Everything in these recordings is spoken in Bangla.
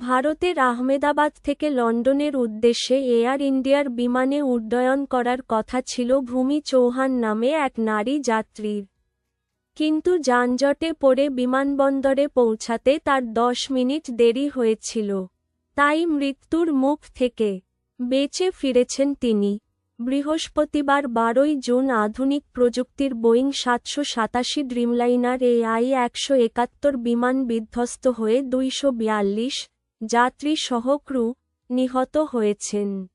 ভারতের আহমেদাবাদ থেকে লন্ডনের উদ্দেশ্যে এয়ার ইন্ডিয়ার বিমানে উড্ডয়ন করার কথা ছিল ভূমি চৌহান নামে এক নারী যাত্রীর। কিন্তু যানজটে পড়ে বিমানবন্দরে পৌঁছাতে তার দশ মিনিট দেরি হয়েছিল। তাই মৃত্যুর মুখ থেকে বেঁচে ফিরেছেন তিনি। বৃহস্পতিবার বারোই জুন আধুনিক প্রযুক্তির বোয়িং সাতশো সাতাশি ড্রিমলাইনার এআই একশো একাত্তর বিমান বিধ্বস্ত হয়ে দুইশো বিয়াল্লিশ যাত্রী সহ ক্রু নিহত হয়েছেন।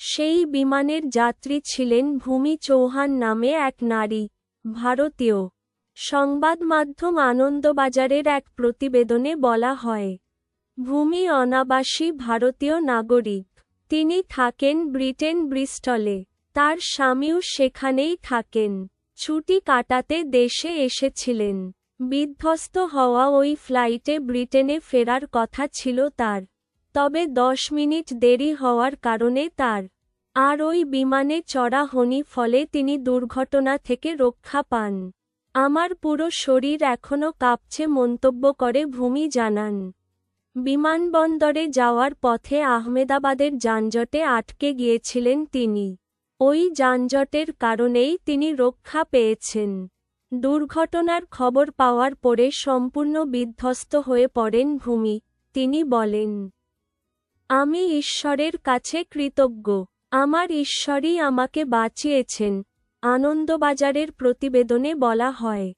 সেই বিমানের যাত্রী ছিলেন ভূমি চৌহান নামে এক নারী, ভারতীয়। সংবাদ মাধ্যম আনন্দবাজারের এক প্রতিবেদনে বলা হয়, ভূমি অনাবাসী ভারতীয় নাগরিক। তিনি থাকেন ব্রিটেন ব্রিস্টলে। তার স্বামীও সেখানেই থাকেন। ছুটি কাটাতে দেশে এসেছিলেন। বিধ্বস্ত হওয়া ওই ফ্লাইটে ব্রিটেনে ফেরার কথা ছিল তার। তবে দশ মিনিট দেরি হওয়ার কারণে তার। আর ওই বিমানে চড়া হনি ফলে তিনি দুর্ঘটনা থেকে রক্ষা পান। আমার পুরো শরীর এখনও কাঁপছে মন্তব্য করে ভূমি জানান। বিমানবন্দরে যাওয়ার পথে আহমেদাবাদের যানজটে আটকে গিয়েছিলেন তিনি। ওই যানজটের কারণেই তিনি রক্ষা পেয়েছেন। দুর্ঘটনার খবর পাওয়ার পরে সম্পূর্ণ বিধ্বস্ত হয়ে পড়েন ভূমি। তিনি বলেন, আমি ঈশ্বরের কাছে কৃতজ্ঞ। আমার ঈশ্বরই আমাকে বাঁচিয়েছেন। আনন্দবাজারের প্রতিবেদনে বলা হয়,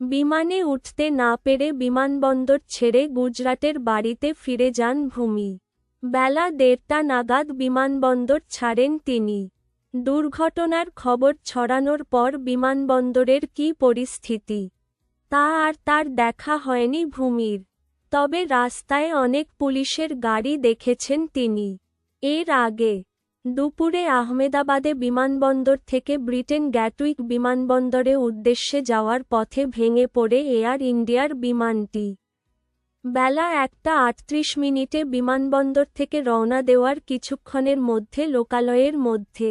বিমানে উঠতে না পেরে বিমানবন্দর ছেড়ে গুজরাটের বাড়িতে ফিরে যান ভূমি। বেলা দেড়টা নাগাদ বিমানবন্দর ছাড়েন তিনি। দুর্ঘটনার খবর ছড়ানোর পর বিমানবন্দরের কী পরিস্থিতি? তা আর তার দেখা হয়নি ভূমির। তবে রাস্তায় অনেক পুলিশের গাড়ি দেখেছেন তিনি। এর আগে দুপুরে আহমেদাবাদে বিমানবন্দর থেকে ব্রিটেন গ্যাটুইক বিমানবন্দরে উদ্দেশ্যে যাওয়ার পথে ভেঙে পড়ে এয়ার ইন্ডিয়ার বিমানটি। বেলা একটা আটত্রিশ মিনিটে বিমানবন্দর থেকে রওনা দেওয়ার কিছুক্ষণের মধ্যে লোকালয়ের মধ্যে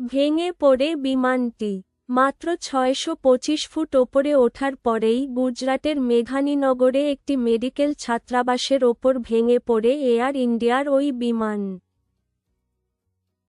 ভেঙে পড়ে বিমানটি। মাত্র ছয়শো পঁচিশ ফুট ওপরে ওঠার পরেই গুজরাটের মেঘানীনগরে একটি মেডিকেল ছাত্রাবাসের ওপর ভেঙে পড়ে এয়ার ইন্ডিয়ার ওই বিমান।